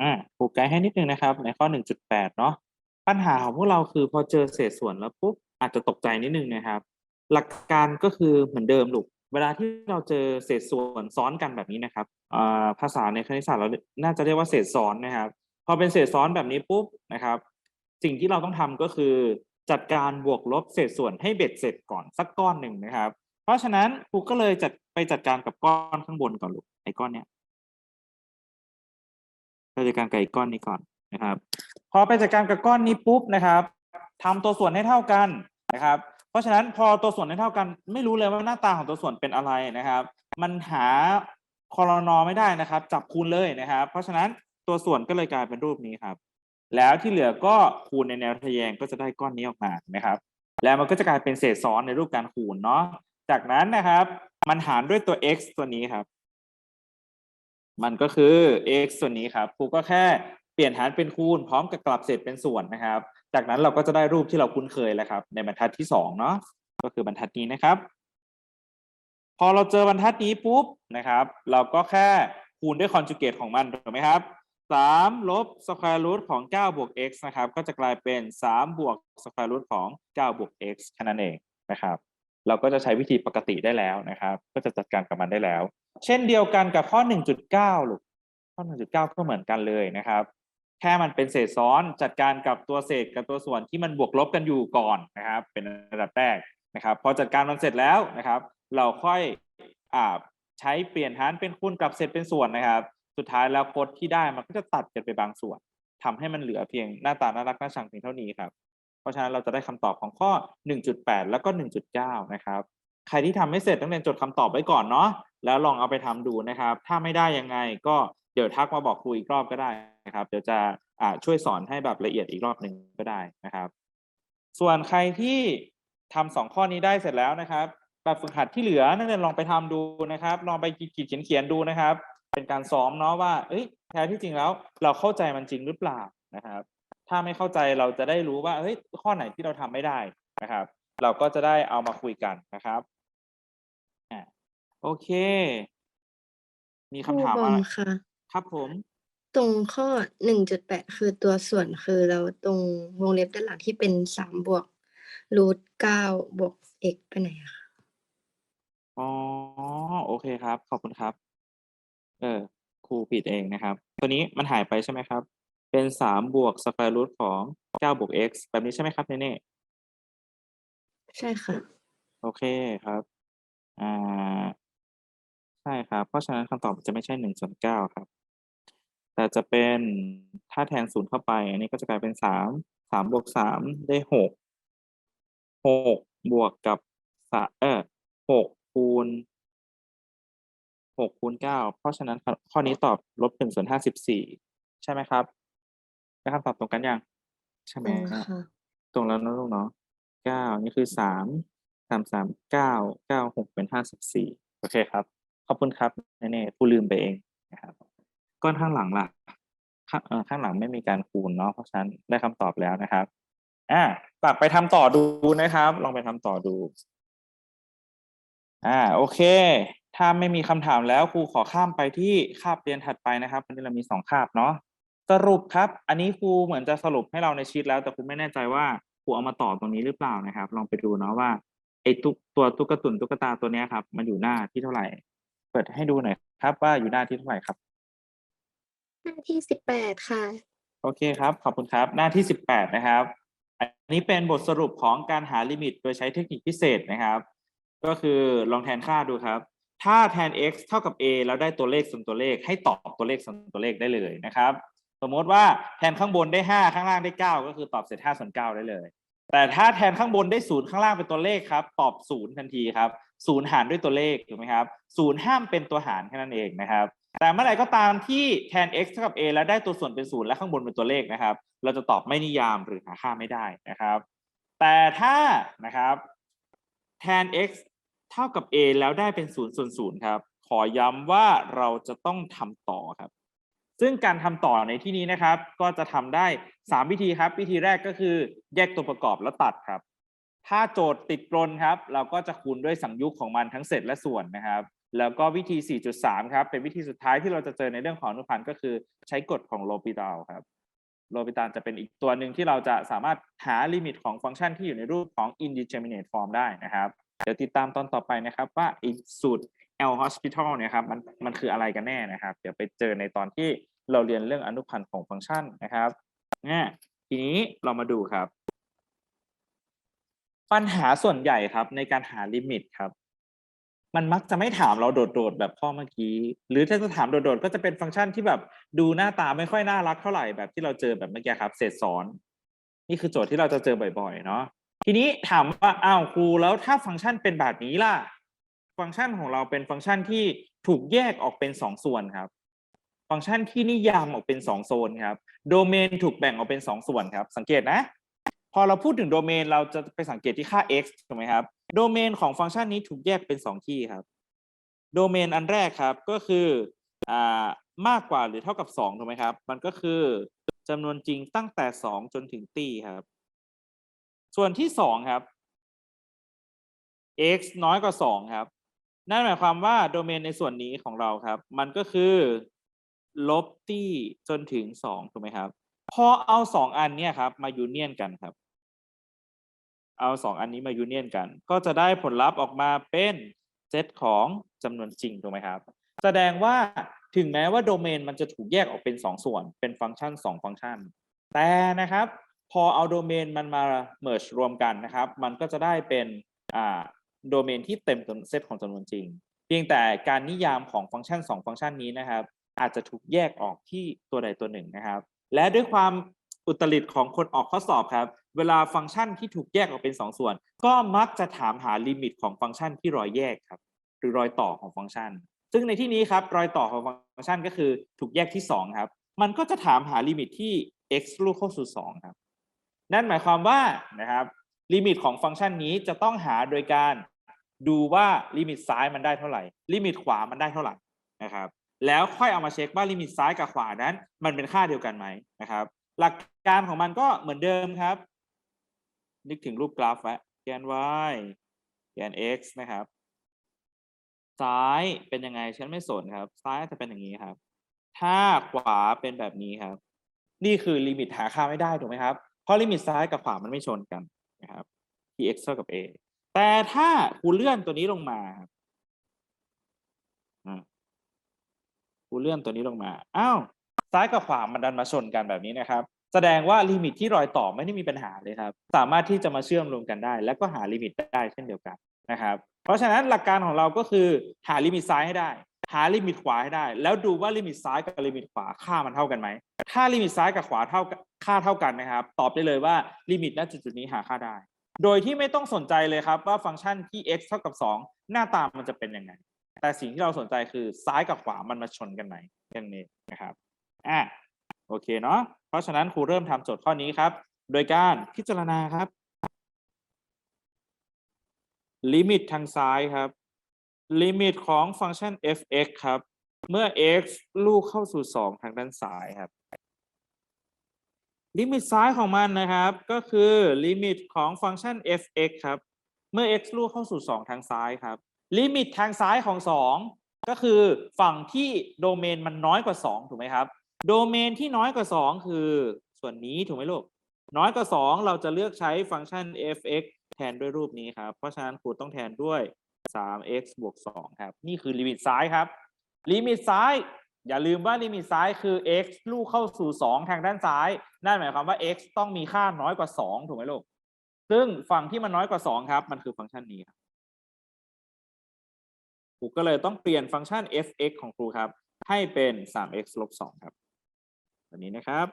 อ่าครูไกด์ให้นิดนึงนะครับ ในข้อ 1.8 เนาะปัญหาของพวกเราคือพอเจอเศษส่วนแล้วปุ๊บอาจจะตกใจนิดนึงนะครับ หลักการก็คือเหมือนเดิมลูกเวลาที่เราเจอเศษส่วนซ้อนกันแบบนี้นะครับอ่าภาษาในคณิตศาสตร์เราน่าจะเรียกว่าเศษซ้อนนะครับ พอเป็นเศษซ้อนแบบนี้ปุ๊บนะครับ สิ่งที่เราต้องทำก็คือ จัดการบวกลบเศษส่วนให้เบ็ดเสร็จก่อนสักก้อนหนึ่งนะครับ เพราะฉะนั้นครูก็เลยจัดไปจัดการกับก้อนข้างบนก่อนลูกไอ้ก้อนเนี้ย ไปจัดการกับอ้ก้อนนี้ก่อนนะครับ พอไปจัดการกับก้อนนี้ปุ๊บนะครับทำตัวส่วนให้เท่ากันนะครับ เพราะฉะนั้นพอตัวส่วนให้เท่ากัน ไม่รู้เลยว่าหน้าตาของตัวส่วนเป็นอะไรนะครับ มันหาคอรนอไม่ได้นะครับ จับคูณเลยนะครับ เพราะฉะนั้นตัวส่วนก็เลยกลายเป็นรูปนี้ครับ แล้วที่เหลือก็คูณในแนวทะแยงก็จะได้ก้อนนี้ออกมานะครับ แล้วมันก็จะกลายเป็นเศษซ้อนในรูปการคูณเนาะจากนั้นนะครับ มันหารด้วยตัว x ตัวนี้ครับ มันก็คือ x ส่วนนี้ครับครูก็แค่เปลี่ยนหารเป็นคูณพร้อมกับกลับเศษเป็นส่วนนะครับ จากนั้นเราก็จะได้รูปที่เราคุ้นเคยแล้วครับ ในบรรทัดที่สองเนาะก็คือบรรทัดนี้นะครับ พอเราเจอบรรทัดนี้ปุ๊บนะครับ เราก็แค่คูณด้วยคอนจูเกตของมันถูกไหมครับสามลบสแควร์รูทของเก้าบวก x นะครับ ก็จะกลายเป็นสามบวกสแควร์รูทของเก้าบวก x แค่นั้นเองนะครับ เราก็จะใช้วิธีปกติได้แล้วนะครับ ก็จะจัดการกับมันได้แล้ว เช่นเดียวกันกับข้อ 1.9ลูกข้อ 1.9 ก็เหมือนกันเลยนะครับ แค่มันเป็นเศษซ้อนจัดการกับตัวเศษกับตัวส่วนที่มันบวกลบกันอยู่ก่อนนะครับ เป็นระดับแรกนะครับ พอจัดการมันเสร็จแล้วนะครับ เราค่อยอ่าใช้เปลี่ยนหารเป็นคูณกับเศษเป็นส่วนนะครับ สุดท้ายแล้วโค้ดที่ได้มันก็จะตัดกันไปบางส่วนทำให้มันเหลือเพียงหน้าตาน่ารักน่าชังเพียงเท่านี้ครับ เพราะฉะนั้นเราจะได้คำตอบของข้อ 1.8 แล้วก็ 1.9 นะครับ ใครที่ทำไม่เสร็จต้องเรียนจดคำตอบไว้ก่อนเนาะ แล้วลองเอาไปทำดูนะครับ ถ้าไม่ได้ยังไงก็เดี๋ยวทักมาบอกครูอีกรอบก็ได้นะครับ เดี๋ยวจะอ่าช่วยสอนให้แบบละเอียดอีกรอบหนึ่งก็ได้นะครับ ส่วนใครที่ทำสองข้อนี้ได้เสร็จแล้วนะครับแบบฝึกหัดที่เหลือนักเรียนลองไปทำดูนะครับ ลองไปขีดเขียนๆดูนะครับ เป็นการซ้อมเนาะว่าเอ้ยแท้ที่จริงแล้วเราเข้าใจมันจริงหรือเปล่านะครับ ถ้าไม่เข้าใจเราจะได้รู้ว่าเฮ้ยข้อไหนที่เราทำไม่ได้นะครับ เราก็จะได้เอามาคุยกันนะครับ โอเค มีคำถามครูบออะมไรค่ะ ครับผม ตรงข้อหนึ่งจุดแปดคือตัวส่วนคือเราตรงวงเล็บด้านหลังที่เป็นสามบวกรูทเก้าบวก x ไปไหนอะคะอ๋อ โอเคครับ ขอบคุณครับ เออครูผิดเองนะครับ ตัวนี้มันหายไปใช่ไหมครับ เป็นสามบวกสแควร์รูทของเก้าบวก x แบบนี้ใช่ไหมครับเนเน่ ใช่ค่ะ โอเคครับ อ่า ใช่ครับ เพราะฉะนั้นคำตอบจะไม่ใช่หนึ่งส่วนเก้าครับ แต่จะเป็นถ้าแทนศูนย์เข้าไป อันนี้ก็จะกลายเป็นสามสามบวกสามได้หกหกบวกกับสะเออหกคูณหกคูณเก้าเพราะฉะนั้นข้อข้อนี้ตอบลบหนึ่งส่วนห้าสิบสี่ใช่ไหมครับได้คำตอบตรงกันยังใช่ไหมตรงค่ะตรงแล้วนะลูกเนาะเก้านี่คือสามสามสามเก้าเก้าหกเป็นห้าสิบสี่โอเคครับ ขอบคุณครับแน่ๆผู้ลืมไปเองนะครับก้อนข้างหลังล่ะข้างข้างหลังไม่มีการคูณเนาะเพราะฉะนั้นได้คำตอบแล้วนะครับอ่ากลับไปทำต่อดูนะครับ ลองไปทำต่อดู อ่า โอเค ถ้าไม่มีคำถามแล้วครูขอข้ามไปที่คาบเรียนถัดไปนะครับวันนี้เรามีสองคาบเนาะสรุปครับ อันนี้ครูเหมือนจะสรุปให้เราในชีตแล้ว แต่ครูไม่แน่ใจว่าครูเอามาต่อตรงนี้หรือเปล่านะครับ ลองไปดูเนาะว่าไอ้ตุ๊กตัวตุ๊กตุนตุ๊กตาตัวนี้ครับ มันอยู่หน้าที่เท่าไหร่ ปิดให้ดูหน่อยครับว่าอยู่หน้าที่เท่าไหร่ครับหน้าที่สิบแปดค่ะ โอเคครับ ขอบคุณครับ หน้าที่18นะครับ อันนี้เป็นบทสรุปของการหาลิมิต โดยใช้เทคนิคพิเศษนะครับ ก็คือลองแทนค่าดูครับ ถ้าแทน x เท่ากับ a แล้วได้ตัวเลขส่วนตัวเลข ให้ตอบตัวเลขส่วนตัวเลขได้เลยนะครับ สมมติว่าแทนข้างบนได้ 5 ข้างล่างได้ 9 ก็คือตอบเสร็จ5ส่วน9ได้เลย แต่ถ้าแทนข้างบนได้ศูนย์ข้างล่างเป็นตัวเลขครับ ตอบศูนย์ทันทีครับ ศูนย์หารด้วยตัวเลขถูกไหมครับศูนย์ห้ามเป็นตัวหารแค่นั้นเองนะครับแต่เมื่อไหร่ก็ตามที่แทน x เท่ากับ a แล้วได้ตัวส่วนเป็นศูนย์และข้างบนเป็นตัวเลขนะครับ เราจะตอบไม่นิยามหรือหาค่าไม่ได้นะครับ แต่ถ้านะครับแทน x เท่ากับ a แล้วได้เป็นศูนย์ส่วนศูนย์ครับ ขอย้ำว่าเราจะต้องทำต่อครับ ซึ่งการทำต่อในที่นี้นะครับ ก็จะทำได้ 3 วิธีครับ วิธีแรกก็คือแยกตัวประกอบแล้วตัดครับ ถ้าโจทย์ติดกลนครับ เราก็จะคูณด้วยสังยุกของมันทั้งเศษและส่วนนะครับ แล้วก็วิธี 4.3 ครับ เป็นวิธีสุดท้ายที่เราจะเจอในเรื่องของอนุพันธ์ก็คือใช้กฎของโลปิตาลครับโลปิตาลจะเป็นอีกตัวหนึ่งที่เราจะสามารถหาลิมิตของฟังก์ชันที่อยู่ในรูปของ indeterminate form ได้นะครับ เดี๋ยวติดตามตอนต่อไปนะครับว่าอีกสูตร L hospital เนี่ยครับมันมันคืออะไรกันแน่นะครับ เดี๋ยวไปเจอในตอนที่เราเรียนเรื่องอนุพันธ์ของฟังก์ชันนะครับเนี่ยทีนี้เรามาดูครับ ปัญหาส่วนใหญ่ครับในการหาลิมิตครับ มันมักจะไม่ถามเราโดดๆแบบข้อเมื่อกี้ หรือถ้าจะถามโดดๆก็จะเป็นฟังก์ชันที่แบบดูหน้าตาไม่ค่อยน่ารักเท่าไหร่แบบที่เราเจอแบบเมื่อกี้ครับ เศษซ้อน นี่คือโจทย์ที่เราจะเจอบ่อยๆเนาะทีนี้ถามว่าอ้าวครูแล้วถ้าฟังก์ชันเป็นแบบนี้ล่ะ ฟังก์ชันของเราเป็นฟังก์ชันที่ถูกแยกออกเป็นสองส่วนครับ ฟังก์ชันที่นิยามออกเป็นสองโซนครับ โดเมนถูกแบ่งออกเป็นสองส่วนครับ สังเกตนะ พอเราพูดถึงโดเมนเราจะไปสังเกตที่ค่า x ถูกไหมครับ โดเมนของฟังก์ชันนี้ถูกแยกเป็นสองที่ครับ โดเมนอันแรกครับก็คืออ่ามากกว่าหรือเท่ากับสองถูกไหมครับ มันก็คือจำนวนจริงตั้งแต่สองจนถึงตีครับ ส่วนที่สองครับ x น้อยกว่าสองครับ นั่นหมายความว่าโดเมนในส่วนนี้ของเราครับ มันก็คือลบตี้จนถึงสองถูกไหมครับ พอเอาสองอันเนี่ยครับ มายูเนียนกันครับ เอาสองอันนี้มายูเนียนกัน ก็จะได้ผลลัพธ์ออกมาเป็นเซตของจำนวนจริงถูกไหมครับ แสดงว่าถึงแม้ว่าโดเมนมันจะถูกแยกออกเป็นสองส่วน เป็นฟังก์ชันสองฟังก์ชัน แต่นะครับ พอเอาโดเมนมันมา merge รวมกันนะครับ มันก็จะได้เป็นอ่าโดเมนที่เต็มเซตของจำนวนจริง เพียงแต่การนิยามของฟังก์ชันสองฟังก์ชันนี้นะครับ อาจจะถูกแยกออกที่ตัวใดตัวหนึ่งนะครับ และด้วยความอุตริของคนออกข้อสอบครับ เวลาฟังก์ชันที่ถูกแยกออกเป็นสองส่วน ก็มักจะถามหาลิมิตของฟังก์ชันที่รอยแยกครับ หรือรอยต่อของฟังก์ชัน ซึ่งในที่นี้ครับรอยต่อของฟังก์ชันก็คือถูกแยกที่สองครับ มันก็จะถามหาลิมิตที่ x ลูกเข้าสู่สองครับ นั่นหมายความว่านะครับลิมิตของฟังก์ชันนี้จะต้องหาโดยการดูว่าลิมิตซ้ายมันได้เท่าไหร่ ลิมิตขวามันได้เท่าไหร่นะครับ แล้วค่อยเอามาเช็คว่าลิมิตซ้ายกับขวานั้น มันเป็นค่าเดียวกันไหมนะครับ หลักการของมันก็เหมือนเดิมครับ นึกถึงรูปกราฟไว้แกน y แกน x นะครับ ซ้ายเป็นยังไงฉันไม่สนครับ ซ้ายจะเป็นอย่างนี้ครับ ถ้าขวาเป็นแบบนี้ครับ นี่คือลิมิตหาค่าไม่ได้ถูกไหมครับ เพราะลิมิตซ้ายกับขวามันไม่ชนกันนะครับที่ x เท่ากับ a แต่ถ้าคูเลื่อนตัวนี้ลงมาครับอ่าคูเลื่อนตัวนี้ลงมา อ้าว ซ้ายกับขวามันดันมาชนกันแบบนี้นะครับ แสดงว่าลิมิตที่รอยต่อไม่ได้มีปัญหาเลยครับ สามารถที่จะมาเชื่อมรวมกันได้ แล้วก็หาลิมิตได้เช่นเดียวกันนะครับ เพราะฉะนั้นหลักการของเราก็คือหาลิมิตซ้ายให้ได้ หาลิมิตขวาให้ได้ แล้วดูว่าลิมิตซ้ายกับลิมิตขวาค่ามันเท่ากันไหมถ้าลิมิตซ้ายกับขวาเท่าค่าเท่ากันนะครับ ตอบได้เลยว่าลิมิตณจุดจุดนี้หาค่าได้ โดยที่ไม่ต้องสนใจเลยครับว่าฟังก์ชันที่ x เท่ากับ 2 หน้าตามันจะเป็นยังไงแต่สิ่งที่เราสนใจคือซ้ายกับขวามันมาชนกันไหมอย่างนี้นะครับอะโอเคเนาะ ราะฉะนั้นครูเริ่มทำโจทย์ข้อนี้ครับ โดยการพิจารณาครับ ลิมิตทางซ้ายครับ ลิมิตของฟังก์ชัน f(x) ครับ เมื่อ x ลูกเข้าสู่ 2 ทางด้านซ้ายครับ ลิมิตซ้ายของมันนะครับ ก็คือลิมิตของฟังก์ชัน f(x) ครับ เมื่อ x ลูกเข้าสู่ 2 ทางซ้ายครับ ลิมิตทางซ้ายของ 2 ก็คือฝั่งที่โดเมนมันน้อยกว่า 2 ถูกไหมครับ โดเมนที่น้อยกว่า 2 คือส่วนนี้ถูกไหมลูก น้อยกว่า 2 เราจะเลือกใช้ฟังก์ชัน f(x) แทนด้วยรูปนี้ครับ เพราะฉะนั้นครูต้องแทนด้วย 3x บวก 2 ครับ นี่คือลิมิตซ้ายครับ ลิมิตซ้าย อย่าลืมว่าลิมิตซ้ายคือ x ลูกเข้าสู่ 2 ทางด้านซ้าย นั่นหมายความว่า x ต้องมีค่าน้อยกว่า 2 ถูกไหมลูก ซึ่งฝั่งที่มันน้อยกว่า 2 ครับ มันคือฟังก์ชันนี้ครับครูก็เลยต้องเปลี่ยนฟังก์ชัน f(x) ของครูครับ ให้เป็น 3x ลบ 2 ครับ แบบนี้นะครับ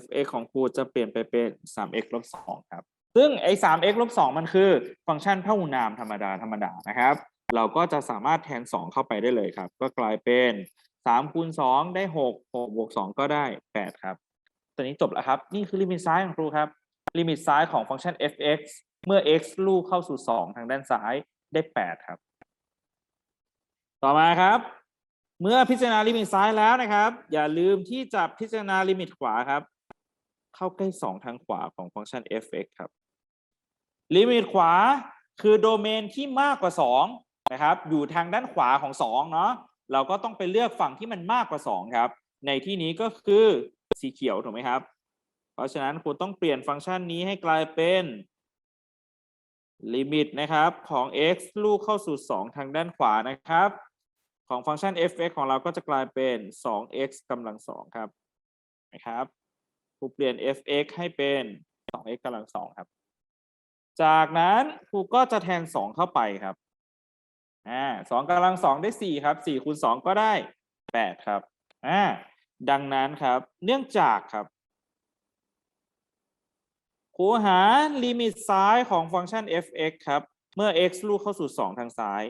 f(x) ของครูจะเปลี่ยนไปเป็น 3x ลบ2ครับ ซึ่งไอ้ 3x ลบ2มันคือฟังก์ชันพหุนามธรรมดาธรรมดานะครับ เราก็จะสามารถแทน 2 เข้าไปได้เลยครับ ก็กลายเป็น3คูณ2ได้6 6บวก2ก็ได้ 8 ครับ ตัวนี้จบแล้วครับ นี่คือลิมิตซ้ายของครูครับ ลิมิตซ้ายของฟังก์ชัน f(x) เมื่อ x ลูกเข้าสู่ 2 ทางด้านซ้ายได้ 8 ครับ ต่อมาครับ เมื่อพิจารณาลิมิตซ้ายแล้วนะครับ อย่าลืมที่จะพิจารณาลิมิตขวาครับ เข้าใกล้ 2 ทางขวาของฟังก์ชัน f(x) ครับ ลิมิตขวาคือโดเมนที่มากกว่าสองนะครับ อยู่ทางด้านขวาของสองเนาะเราก็ต้องไปเลือกฝั่งที่มันมากกว่าสองครับ ในที่นี้ก็คือสีเขียวถูกไหมครับ เพราะฉะนั้นคุณต้องเปลี่ยนฟังก์ชันนี้ให้กลายเป็นลิมิตนะครับของ x ลูกเข้าสู่ 2 ทางด้านขวานะครับ ของฟังก์ชัน f(x) ของเราก็จะกลายเป็น 2x กำลังสองครับนะครับครูเปลี่ยน f(x) ให้เป็น 2x กำลังสองครับ จากนั้นครูก็จะแทน 2 เข้าไปครับอ่าสองกำลังสองได้4ครับ4คูณ2ก็ได้8ครับอ่าดังนั้นครับ เนื่องจากครับครูหาลิมิตซ้ายของฟังก์ชัน f(x) ครับ เมื่อ x ลูกเข้าสู่2ทางซ้าย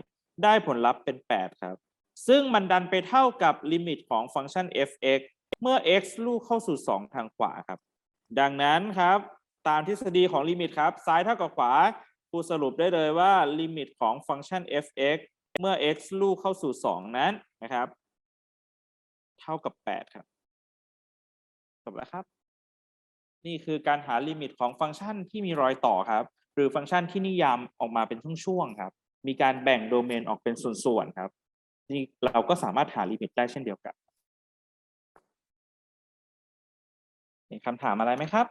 ได้ผลลัพธ์เป็น8ครับ ซึ่งมันดันไปเท่ากับลิมิตของฟังก์ชัน f(x) เมื่อ x ลูกเข้าสู่ 2 ทางขวาครับ ดังนั้นครับ ตามทฤษฎีของลิมิตครับ ซ้ายเท่ากับขวาครูสรุปได้เลยว่าลิมิตของฟังก์ชัน f(x) เมื่อ x ลูกเข้าสู่ 2 นั้นนะครับ เท่ากับ 8 ครับจบแล้วครับ นี่คือการหาลิมิตของฟังก์ชันที่มีรอยต่อครับ หรือฟังก์ชันที่นิยามออกมาเป็นช่วงๆครับ มีการแบ่งโดเมนออกเป็นส่วนๆครับ นี่เราก็สามารถหาลิมิตได้เช่นเดียวกัน มีคำถามอะไรไหมครับ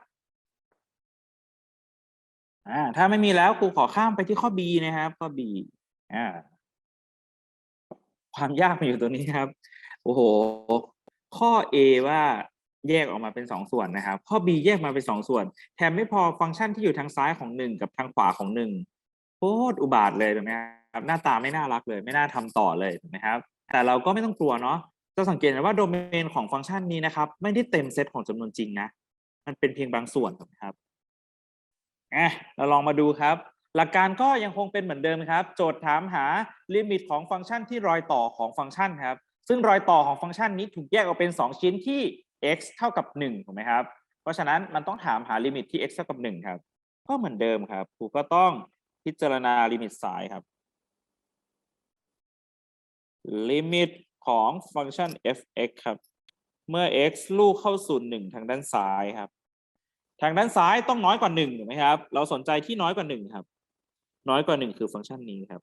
อ่าถ้าไม่มีแล้วครูขอข้ามไปที่ข้อ B นะครับข้อ B อ่าความยากมันอยู่ตรงนี้ครับ โอ้โห ข้อ A ว่าแยกออกมาเป็นสองส่วนนะครับ ข้อ B แยกมาเป็นสองส่วน แถมไม่พอฟังก์ชันที่อยู่ทางซ้ายของหนึ่งกับทางขวาของหนึ่งโคตรอุบาทเลยถูกไหม หน้าตาไม่น่ารักเลย ไม่น่าทำต่อเลยถูกไหมครับ แต่เราก็ไม่ต้องกลัวเนาะจะสังเกตนว่าโดเมนของฟังก์ชันนี้นะครับ ไม่ได้เต็มเซตของจำนวนจริงนะ มันเป็นเพียงบางส่วนครับอะเราลองมาดูครับ หลักการก็ยังคงเป็นเหมือนเดิมครับ โจทย์ถามหาลิมิตของฟังก์ชันที่รอยต่อของฟังก์ชันครับ ซึ่งรอยต่อของฟังก์ชันนี้ถูกแยกออกเป็น 2 ชิ้นที่ x เท่ากับ1ถูกไหมครับ เพราะฉะนั้นมันต้องถามหาลิมิตที่ x เท่ากับ1ครับ ก็เหมือนเดิมครับครูก็ต้องพิจารณาลิมิตสายครับ ลิมิตของฟังก์ชัน f(x) ครับ เมื่อ x ลูกเข้าสู่1ทางด้านซ้ายครับ ทางด้านซ้ายต้องน้อยกว่า1ถูกไหมครับ เราสนใจที่น้อยกว่า1ครับ น้อยกว่า1คือฟังก์ชันนี้ครับ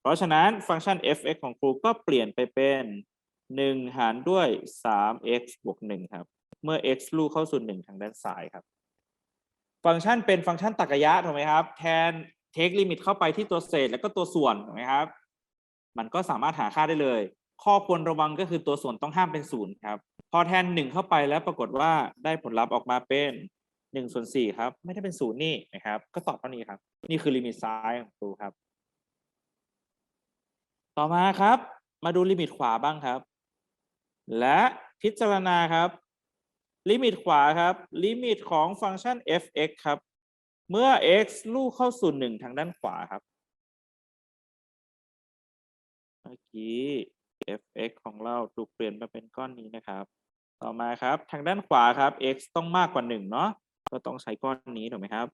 เพราะฉะนั้นฟังก์ชัน f(x) ของครูก็เปลี่ยนไปเป็น1หารด้วย 3x บวก1ครับ เมื่อ x ลูกเข้าสู่1ทางด้านซ้ายครับ ฟังก์ชันเป็นฟังก์ชันตรรกะถูกไหมครับ แทน take limit เข้าไปที่ตัวเศษแล้วก็ตัวส่วนถูกไหมครับ มันก็สามารถหาค่าได้เลย ข้อควรระวังก็คือตัวส่วนต้องห้ามเป็นศูนย์ครับ พอแทนหนึ่งเข้าไปแล้วปรากฏว่าได้ผลลัพธ์ออกมาเป็นหนึ่งส่วนสี่ครับ ไม่ได้เป็นศูนย์นี่นะครับ ก็ตอบเท่านี้ครับ นี่คือลิมิตซ้ายของครูครับ ต่อมาครับ มาดูลิมิตขวาบ้างครับ และพิจารณาครับ ลิมิตขวาครับ ลิมิตของฟังก์ชัน f(x) ครับ เมื่อ x ลูกเข้าสู่หนึ่งทางด้านขวาครับ เมื่อกี้ f(x) ของเราถูกเปลี่ยนมาเป็นก้อนนี้นะครับ ต่อมาครับทางด้านขวาครับ x ต้องมากกว่าหนึ่งเนาะก็ต้องใช้ก้อนนี้ถูกไหมครับ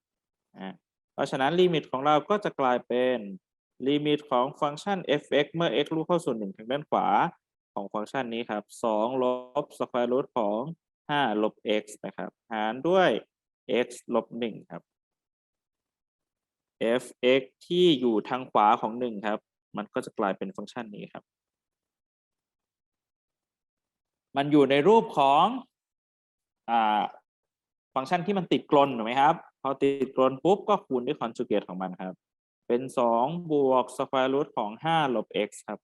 อ่าเพราะฉะนั้นลิมิตของเราก็จะกลายเป็นลิมิตของฟังก์ชัน f(x) เมื่อ x ลูกเข้าสู่หนึ่งทางด้านขวาของฟังก์ชันนี้ครับสองลบสแควร์รูทของห้าลบ x นะครับ หารด้วย x ลบหนึ่งครับ f(x) ที่อยู่ทางขวาของหนึ่งครับ มันก็จะกลายเป็นฟังก์ชันนี้ครับ มันอยู่ในรูปของอฟังก์ชันที่มันติดกลนถูกไหมครับ พอติดกลนปุ๊บก็คูณด้วยคอนจูเกตของมันครับ เป็นสองบวกสแควร์รูทของห้าลบ x ครับ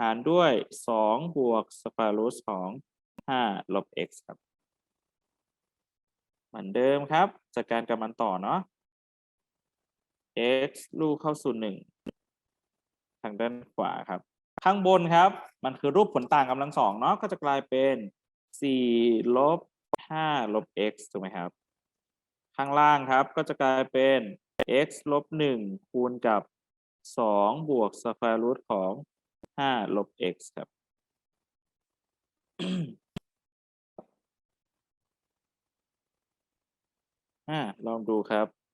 หารด้วยสองบวกสแควร์รูทของห้าลบ x ครับเหมือนเดิมครับ จัดการกับมันต่อเนาะ x ลูกเข้าสู่หนึ่งางด้านขวาครับ ข้างบนครับ มันคือรูปผลต่างกำลังสองเนาะก็จะกลายเป็นสี่ลบห้าลบ x ถูกไหมครับ ข้างล่างครับก็จะกลายเป็น x ลบหนึ่งคูณกับสองบวกสแควร์รูทของห้าลบ x ครับอ่าลองดูครับ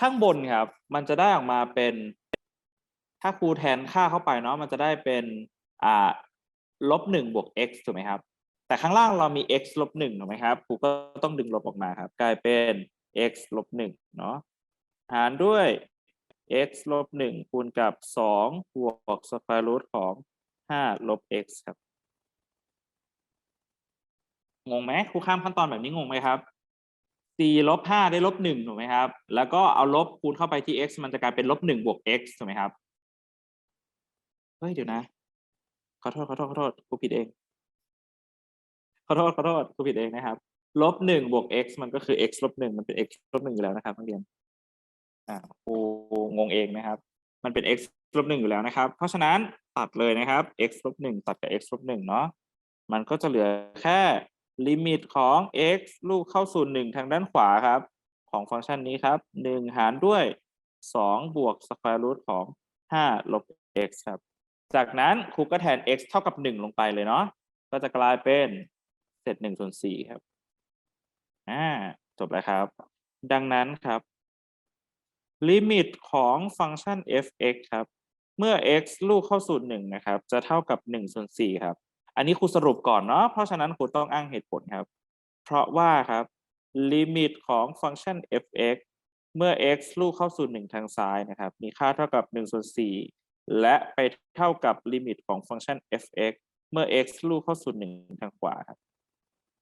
ข้างบนครับ มันจะได้ออกมาเป็น ถ้าครูแทนค่าเข้าไปเนาะมันจะได้เป็นอ่าลบหนึ่งบวก x ถูกไหมครับ แต่ข้างล่างเรามี x ลบหนึ่งถูกไหมครับครูก็ต้องดึงลบออกมาครับ กลายเป็น x ลบหนึ่งเนาะหารด้วย x ลบหนึ่งคูณกับสองบวก square root ของห้าลบ x ครับงงไหมครูข้ามขั้นตอนแบบนี้งงไหมครับ 4ลบ5ได้ลบ1ถูกไหมครับ แล้วก็เอาลบคูณเข้าไปที่ x มันจะกลายเป็นลบ1บวก x ถูกไหมครับ เฮ้ย เดี๋ยวนะ ขอโทษ ขอโทษ ขอโทษครูผิดเอง ขอโทษ ขอโทษครูผิดเองนะครับ ลบ1บวก x มันก็คือ x ลบ1มันเป็น x ลบ1อยู่แล้วนะครับนักเรียน อ่าครูงงเองนะครับ มันเป็น x ลบ1อยู่แล้วนะครับ เพราะฉะนั้นตัดเลยนะครับ x ลบ1ตัดกับ x ลบ1เนาะ มันก็จะเหลือแค่ ลิมิตของ x ลูกเข้าสู่หนึ่งทางด้านขวาครับ ของฟังก์ชันนี้ครับหนึ่งหารด้วยสองบวก square root ของห้าลบ x ครับ จากนั้นครูก็แทน x เท่ากับหนึ่งลงไปเลยเนาะก็จะกลายเป็นเศษหนึ่งส่วนสี่ครับอ่าจบแล้วครับ ดังนั้นครับ ลิมิตของฟังก์ชัน f(x) ครับ เมื่อ x ลูกเข้าสู่หนึ่งนะครับ จะเท่ากับหนึ่งส่วนสี่ครับ อันนี้ครูสรุปก่อนเนาะเพราะฉะนั้นครูต้องอ้างเหตุผลครับ เพราะว่าครับลิมิตของฟังก์ชัน f(x) เมื่อ x ลูกเข้าสู่หนึ่งทางซ้ายนะครับ มีค่าเท่ากับหนึ่งส่วนสี่และไปเท่ากับลิมิตของฟังก์ชัน f(x) เมื่อ x ลูกเข้าสู่หนึ่งทางขวาครับ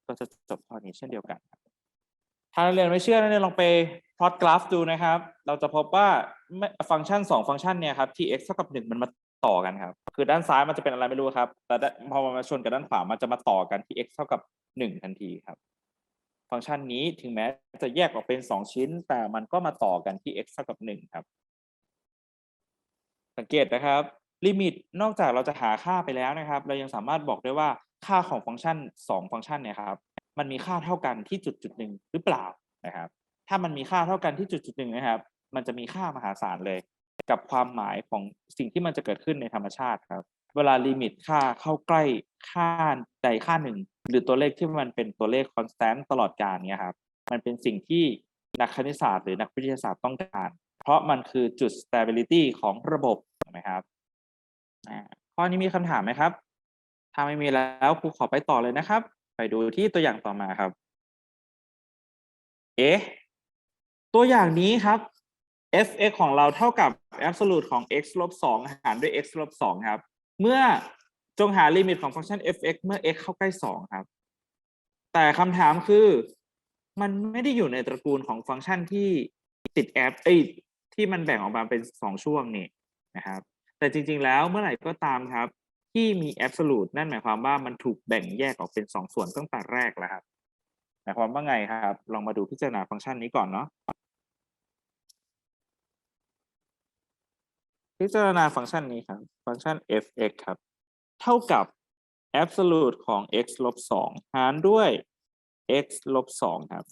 ก็จะจบข้อนี้เช่นเดียวกัน ถ้านักเรียนไม่เชื่อนักเรียนลองไปพลอตกราฟดูนะครับ เราจะพบว่าฟังก์ชันสองฟังก์ชันเนี่ยครับที่ x เท่ากับหนึ่งมันมา ต่อกันครับ คือด้านซ้ายมันจะเป็นอะไรไม่รู้ครับ แต่พอมันมาชนกับด้านขวามันจะมาต่อกันที่ x เท่ากับหนึ่งทันทีครับ ฟังก์ชันนี้ถึงแม้จะแยกออกเป็นสองชิ้น แต่มันก็มาต่อกันที่ x เท่ากับหนึ่งครับ สังเกตนะครับ ลิมิตนอกจากเราจะหาค่าไปแล้วนะครับ เรายังสามารถบอกได้ว่าค่าของฟังก์ชันสองฟังก์ชันเนี่ยครับ มันมีค่าเท่ากันที่จุดจุดหนึ่งหรือเปล่านะครับ ถ้ามันมีค่าเท่ากันที่จุดจุดหนึ่งนะครับ มันจะมีค่ามหาศาลเลย กับความหมายของสิ่งที่มันจะเกิดขึ้นในธรรมชาติครับ เวลาลิมิตค่าเข้าใกล้ค่าใดค่าหนึ่ง หรือตัวเลขที่มันเป็นตัวเลขคอนสแตนต์ตลอดกาลเนี่ยครับมันเป็นสิ่งที่นักคณิตศาสตร์หรือนักวิทยาศาสตร์ต้องการ เพราะมันคือจุด stability ของระบบถูกไหมครับข้อนี้มีคำถามไหมครับ ถ้าไม่มีแล้วครูขอไปต่อเลยนะครับ ไปดูที่ตัวอย่างต่อมาครับ เอ๊ะ ตัวอย่างนี้ครับ f(x) ของเราเท่ากับ absolute ของ x ลบ2หารด้วย x ลบ2ครับ เมื่อจงหาลิมิตของฟังก์ชัน f(x) เมื่อ x เข้าใกล้ 2 ครับ แต่คำถามคือมันไม่ได้อยู่ในตระกูลของฟังก์ชันที่ติดแอปเอ้ยที่มันแบ่งออกมาเป็น 2 ช่วงนี่นะครับ แต่จริง ๆ แล้วเมื่อไหร่ก็ตามครับ ที่มี absolute นั่นหมายความว่ามันถูกแบ่งแยกออกเป็น 2 ส่วนตั้งแต่แรกแล้วครับหมายความว่าไงครับ ลองมาดูพิจารณาฟังก์ชันนี้ก่อนเนาะ พิจารณาฟังก์ชันนี้ครับ ฟังก์ชัน f(x) ครับ เท่ากับ absolute ของ x ลบ2หารด้วย x ลบ2ครับ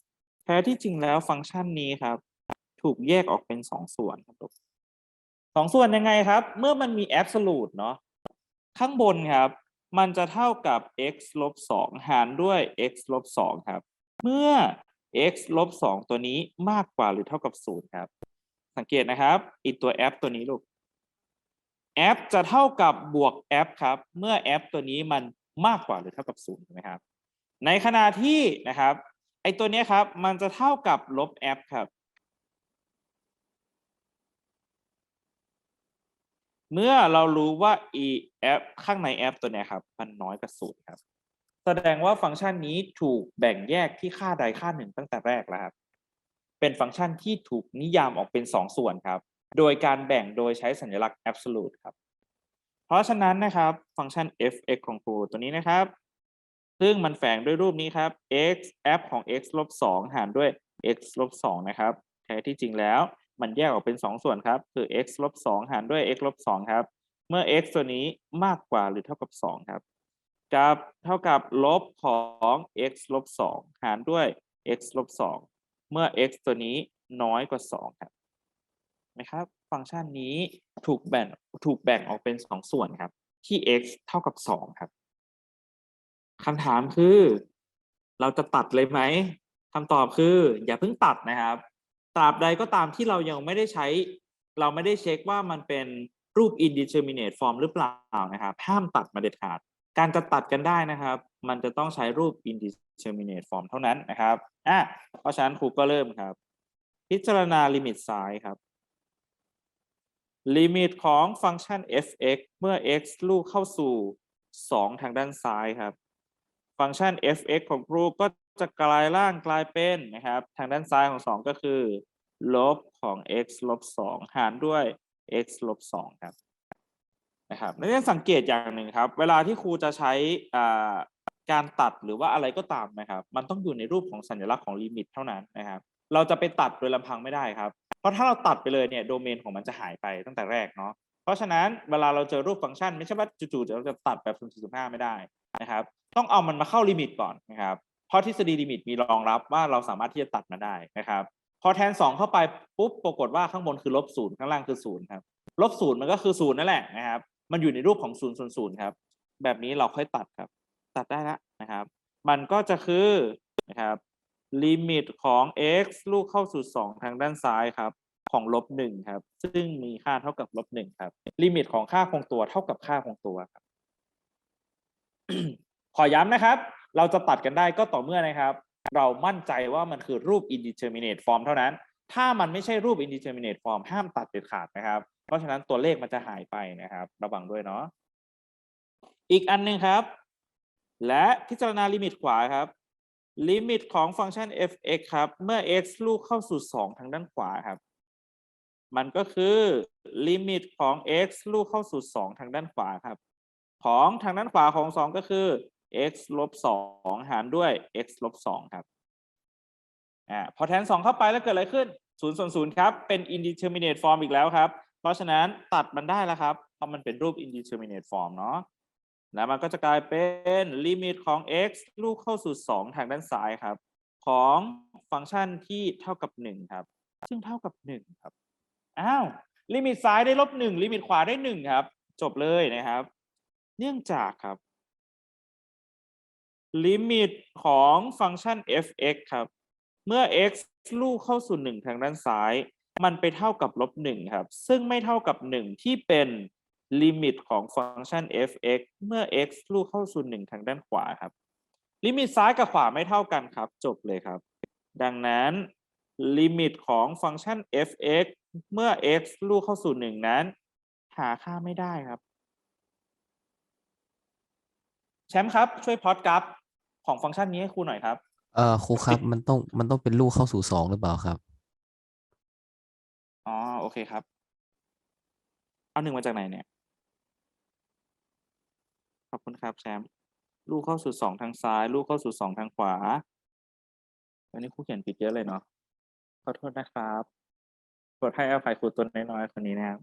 แท้ที่จริงแล้วฟังก์ชันนี้ครับ ถูกแยกออกเป็น 2 ส่วนครับสองส่วนยังไงครับ เมื่อมันมี absolute เนาะข้างบนครับ มันจะเท่ากับ x ลบ2หารด้วย x ลบ2ครับ เมื่อ x ลบ2ตัวนี้มากกว่าหรือเท่ากับ 0 ครับ สังเกตนะครับอีกตัว f ตัวนี้ลูก f จะเท่ากับบวก f ครับ เมื่อ f ตัวนี้มันมากกว่าหรือเท่ากับ0ถูกไหมครับ ในขณะที่นะครับไอตัวนี้ครับ มันจะเท่ากับลบ f ครับ เมื่อเรารู้ว่า e f ข้างใน f ตัวนี้ครับ มันน้อยกว่า0ครับ แสดงว่าฟังก์ชันนี้ถูกแบ่งแยกที่ค่าใดค่าหนึ่งตั้งแต่แรกแล้วครับ เป็นฟังก์ชันที่ถูกนิยามออกเป็น 2 ส่วนครับ โดยการแบ่งโดยใช้สัญลักษณ์ absolute ครับ เพราะฉะนั้นนะครับฟังก์ชัน f(x) ของครูตัวนี้นะครับ ซึ่งมันแฝงด้วยรูปนี้ครับ x f ของ x ลบ2หารด้วย x ลบ2นะครับแท้ที่จริงแล้วมันแยกออกเป็น 2 ส่วนครับ คือ x ลบ2หารด้วย x ลบ2ครับ เมื่อ x ตัวนี้มากกว่าหรือเท่ากับ 2 ครับ กับเท่ากับลบของ x ลบ2หารด้วย x ลบ2เมื่อ x ตัวนี้น้อยกว่า 2 ครับ นะครับ ฟังก์ชันนี้ถูกแบ่งถูกแบ่งออกเป็น 2 ส่วนครับ ที่ x เท่ากับ 2 ครับคำถามคือ เราจะตัดเลยไหมคำตอบคือ อย่าเพิ่งตัดนะครับ ตราบใดก็ตามที่เรายังไม่ได้ใช้ เราไม่ได้เช็คว่ามันเป็นรูป indeterminate form หรือเปล่านะครับห้ามตัดมาเด็ดขาด การจะตัดกันได้นะครับ มันจะต้องใช้รูป indeterminate form เท่านั้นนะครับอะเพราะฉะนั้นครูก็เริ่มครับ พิพิจารณาลิมิตซ้ายครับ ลิมิตของฟังก์ชัน f(x) เมื่อ x ลูกเข้าสู่ 2 ทางด้านซ้ายครับ ฟังก์ชัน f(x) ของครูก็จะกลายร่างกลายเป็นนะครับ ทางด้านซ้ายของ 2 ก็คือ ลบของ x ลบ 2 หารด้วย x ลบ 2 ครับนะครับนักเรียนสังเกตอย่างหนึ่งครับ เวลาที่ครูจะใช้การตัดหรือว่าอะไรก็ตามนะครับ มันต้องอยู่ในรูปของสัญลักษณ์ของลิมิตเท่านั้นนะครับ เราจะไปตัดโดยลำพังไม่ได้ครับ เพราะถ้าเราตัดไปเลยเนี่ยโดเมนของมันจะหายไปตั้งแต่แรกเนาะเพราะฉะนั้นเวลาเราเจอรูปฟังก์ชัน ไม่ใช่ว่าจู่ๆเราจะตัดแบบ0 4 5ไม่ได้นะครับ ต้องเอามันมาเข้าลิมิตก่อนนะครับเพราะทฤษฎีลิมิตมีรองรับว่าเราสามารถที่จะตัดมาได้นะครับ พอแทน 2 เข้าไปปุ๊บปรากฏว่าข้างบนคือลบศูนย์ข้างล่างคือศูนย์ครับลบศูนย์มันก็คือศูนย์นั่นแหละนะครับ มันอยู่ในรูปของศูนย์ส่วนศูนย์ครับ แบบนี้เราค่อยตัดครับ ตัดได้แล้วนะครับ มันก็จะคือนะครับ ลิมิตของ x ลูกเข้าสู่ 2 ทางด้านซ้ายครับ ของลบหนึ่งครับ ซึ่งมีค่าเท่ากับลบหนึ่งครับ ลิมิตของค่าคงตัวเท่ากับค่าคงตัวครับ ขอย้ำนะครับ เราจะตัดกันได้ก็ต่อเมื่อนะครับ เรามั่นใจว่ามันคือรูป indeterminate form เท่านั้น ถ้ามันไม่ใช่รูป indeterminate form ห้ามตัดเด็ดขาดนะครับ เพราะฉะนั้นตัวเลขมันจะหายไปนะครับ ระวังด้วยเนาะอีกอันหนึ่งครับ และพิจารณาลิมิตขวาครับ ลิมิตของฟังก์ชัน f(x) ครับ เมื่อ x ลูกเข้าสู่ 2 ทางด้านขวาครับ มันก็คือลิมิตของ x ลูกเข้าสู่ 2 ทางด้านขวาครับ ของทางด้านขวาของ 2 ก็คือ x ลบ2หารด้วย x ลบ2ครับอ่าพอแทน 2 เข้าไปแล้วเกิดอะไรขึ้น0ส่วน0ครับ เป็น indeterminate form อีกแล้วครับ เพราะฉะนั้นตัดมันได้แล้วครับ เพราะมันเป็นรูป indeterminate form เนาะ แล้วมันก็จะกลายเป็นลิมิตของ x ลูกเข้าสู่ 2 ทางด้านซ้ายครับ ของฟังก์ชันที่เท่ากับ 1 ครับ ซึ่งเท่ากับ 1 ครับ อ้าว ลิมิตซ้ายได้ลบ 1 ลิมิตขวาได้ 1 ครับ จบเลยนะครับ เนื่องจากครับ ลิมิตของฟังก์ชัน f(x) ครับ เมื่อ x ลูกเข้าสู่ 1 ทางด้านซ้าย มันไปเท่ากับลบ 1 ครับ ซึ่งไม่เท่ากับ 1 ที่เป็น ลิมิตของฟังก์ชัน f(x) เมื่อ x ลูกเข้าสู่1ทางด้านขวาครับ ลิมิตซ้ายกับขวาไม่เท่ากันครับ จบเลยครับ ดังนั้นลิมิตของฟังก์ชัน f(x) เมื่อ x ลูกเข้าสู่1นั้น หาค่าไม่ได้ครับ แชมป์ครับ ช่วยพล็อตกราฟของฟังก์ชันนี้ให้ครูหน่อยครับ เอ่อครูครับมันต้องมันต้องเป็นลูกเข้าสู่สองหรือเปล่าครับ อ๋อ โอเคครับ เอาหนึ่งมาจากไหนเนี่ย ขอบคุณครับแชมป์ลูกเข้าสู่สองทางซ้าย ลูกเข้าสู่สองทางขวาวันนี้ครูเขียนผิดเยอะเลยเนาะขอโทษนะครับโปรดให้อภัยครูตัวน้อยๆคนนี้นะครับ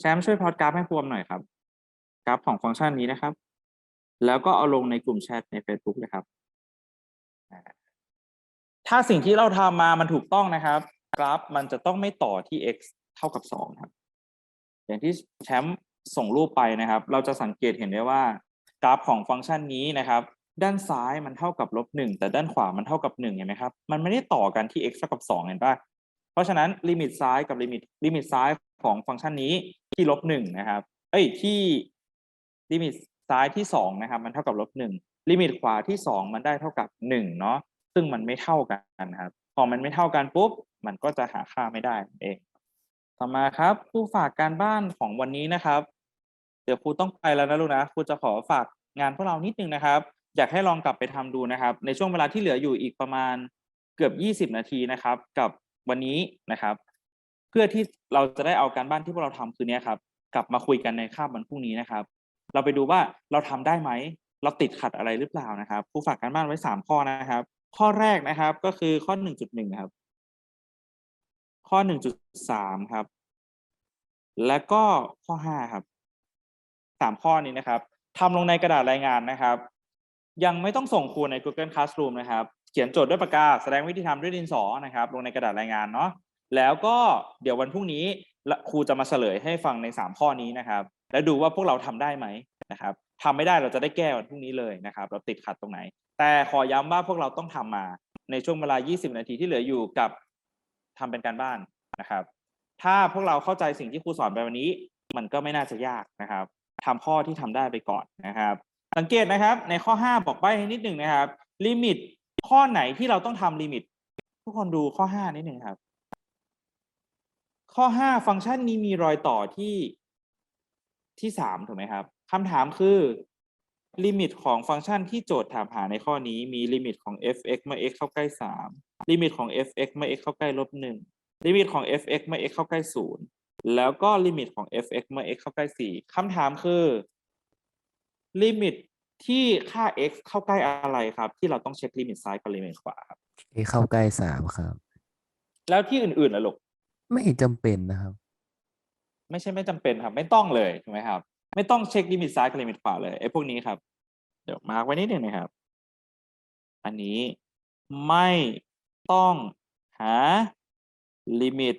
แชมป์ช่วยพอตกราฟให้พวมหน่อยครับกราฟของฟังก์ชันนี้นะครับ แล้วก็เอาลงในกลุ่มแชทใน Facebook เลยครับ ถ้าสิ่งที่เราทำมามันถูกต้องนะครับ กราฟมันจะต้องไม่ต่อที่ x เท่ากับสองครับ อย่างที่แชมป์ ส่งรูปไปนะครับ เราจะสังเกตเห็นได้ว่ากราฟของฟังก์ชันนี้นะครับ ด้านซ้ายมันเท่ากับลบหนึ่งแต่ด้านขวามันเท่ากับหนึ่งเห็นไหมครับ มันไม่ได้ต่อกันที่ x เท่ากับสองเห็นปะเพราะฉะนั้นลิมิตซ้ายกับลิมิตลิมิตซ้ายของฟังก์ชันนี้ที่ลบหนึ่งนะครับ เอ้ยที่ลิมิตซ้ายที่สองนะครับ มันเท่ากับลบหนึ่งลิมิตขวาที่สองมันได้เท่ากับหนึ่งเนาะซึ่งมันไม่เท่ากันนะครับ พอมันไม่เท่ากันปุ๊บ มันก็จะหาค่าไม่ได้เอง ต่อมาครับครูฝากการบ้านของวันนี้นะครับ เดี๋ยวครูต้องไปแล้วนะลูกนะครูจะขอฝากงานพวกเรานิดนึงนะครับ อยากให้ลองกลับไปทำดูนะครับ ในช่วงเวลาที่เหลืออยู่อีกประมาณเกือบ 20 นาทีนะครับ กับวันนี้นะครับ เพื่อที่เราจะได้เอาการบ้านที่พวกเราทำคืนนี้ครับ กลับมาคุยกันในคาบวันพรุ่งนี้นะครับ เราไปดูว่าเราทำได้ไหมเราติดขัดอะไรหรือเปล่านะครับครูฝากการบ้านไว้สามข้อนะครับ ข้อแรกนะครับก็คือข้อ 1.1 ครับ ข้อ 1.3 ครับ และก็ข้อ 5 ครับ สามข้อนี้นะครับทำลงในกระดาษรายงานนะครับ ยังไม่ต้องส่งครูใน Google Classroom นะครับ เขียนโจทย์ด้วยปากกา แสดงวิธีทำด้วยดินสอนะครับ ลงในกระดาษรายงานเนาะแล้วก็เดี๋ยววันพรุ่งนี้ครูจะมาเฉลยให้ฟังใน 3 ข้อนี้นะครับ แล้วดูว่าพวกเราทำได้ไหมนะครับทำไม่ได้เราจะได้แก้วันพรุ่งนี้เลยนะครับ เราติดขัดตรงไหน แต่ขอย้ำว่าพวกเราต้องทำมาในช่วงเวลา 20 นาทีที่เหลืออยู่กับทำเป็นการบ้านนะครับ ถ้าพวกเราเข้าใจสิ่งที่ครูสอนไปวันนี้ มันก็ไม่น่าจะยากนะครับ ทำข้อที่ทำได้ไปก่อนนะครับ สังเกตนะครับ ในข้อ 5 บอกใบ้นิดหนึ่งนะครับ ลิมิตข้อไหนที่เราต้องทำลิมิต ทุกคนดูข้อ 5 นิดหนึ่งครับ ข้อห้าฟังก์ชันนี้มีรอยต่อที่ที่สามถูกไหมครับคำถามคือลิมิตของฟังก์ชันที่โจทย์ถามหาในข้อนี้มีลิมิตของ f(x) เมื่อ x เข้าใกล้สามลิมิตของ f(x) เมื่อ x เข้าใกล้ลบหนึ่งลิมิตของ f(x) เมื่อ x เข้าใกล้ศูนย์ แล้วก็ลิมิตของ f(x) เมื่อ x เข้าใกล้สี่คำถามคือลิมิตที่ค่า x เข้าใกล้อะไรครับ ที่เราต้องเช็คลิมิตซ้ายกับลิมิตขวาครับเอเข้าใกล้สามครับ แล้วที่อื่นๆล่ะลูกไม่จำเป็นนะครับ ไม่ใช่ไม่จำเป็นครับ ไม่ต้องเลยถูกไหมครับ ไม่ต้องเช็คลิมิตซ้ายกับลิมิตขวาเลยไอ้พวกนี้ครับ เดี๋ยวมาร์กไว้นิดหนึ่งนะครับ อันนี้ไม่ต้องหาลิมิต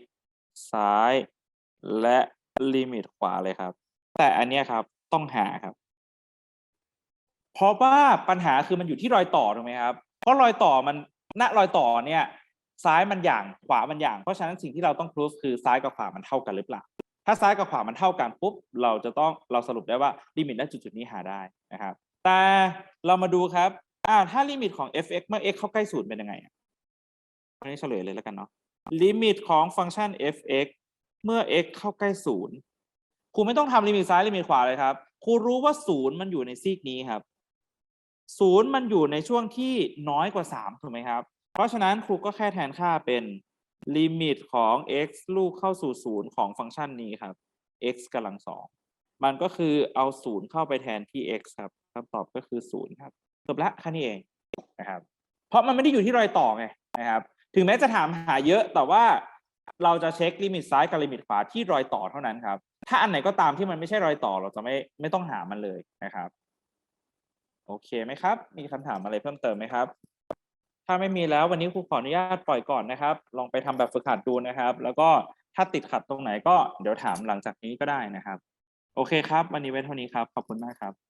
ซ้าย และลิมิตขวาเลยครับ แต่อันเนี้ยครับต้องหาครับ เพราะว่าปัญหาคือมันอยู่ที่รอยต่อถูกไหมครับ เพราะรอยต่อมันณรอยต่อเนี่ย ซ้ายมันอย่างขวามันอย่าง เพราะฉะนั้นสิ่งที่เราต้องพิสูจคือซ้ายกับขวามันเท่ากันหรือเปล่า ถ้าซ้ายกับขวามันเท่ากันปุ๊บเราจะต้องเราสรุปได้ว่าลิมิตณจุดจุดนี้หาได้นะครับ แต่เรามาดูครับอ้าถ้าลิมิตของ f(x) เมื่อ x เข้าใกล้ศูนย์เป็นยังไงอันนี้เฉลยเลยแล้วกันเนาะลิมิตของฟังก์ชัน f(x) เมื่อ x เข้าใกล้ศูนย์ครูไม่ต้องทำลิมิตซ้ายลิมิตขวาเลยครับครูรู้ว่าศูนย์มันอยู่ในซีกนี้ครับศูนย์มันอยู่ในช่วงที่น้อยกว่าสามถูกไหมครับ เพราะฉะนั้นครูก็แค่แทนค่าเป็นลิมิตของ x ลูกเข้าสู่ศูนย์ของฟังก์ชันนี้ครับ x กำลังสองมันก็คือเอาศูนย์เข้าไปแทนที่ x ครับคำตอบก็คือศูนย์ครับจบละแค่นี้เองนะครับ เพราะมันไม่ได้อยู่ที่รอยต่อไงนะครับ ถึงแม้จะถามหาเยอะแต่ว่า เราจะเช็คลิมิตซ้ายกับลิมิตขวาที่รอยต่อเท่านั้นครับ ถ้าอันไหนก็ตามที่มันไม่ใช่รอยต่อเราจะไม่ไม่ต้องหามันเลยนะครับ โอเคไหมครับ มีคำถามอะไรเพิ่มเติมไหมครับ ถ้าไม่มีแล้ววันนี้ครูขออนุญาตปล่อยก่อนนะครับ ลองไปทำแบบฝึกหัดดูนะครับ แล้วก็ถ้าติดขัดตรงไหนก็เดี๋ยวถามหลังจากนี้ก็ได้นะครับ โอเคครับ วันนี้ไว้เท่านี้ครับ ขอบคุณมากครับ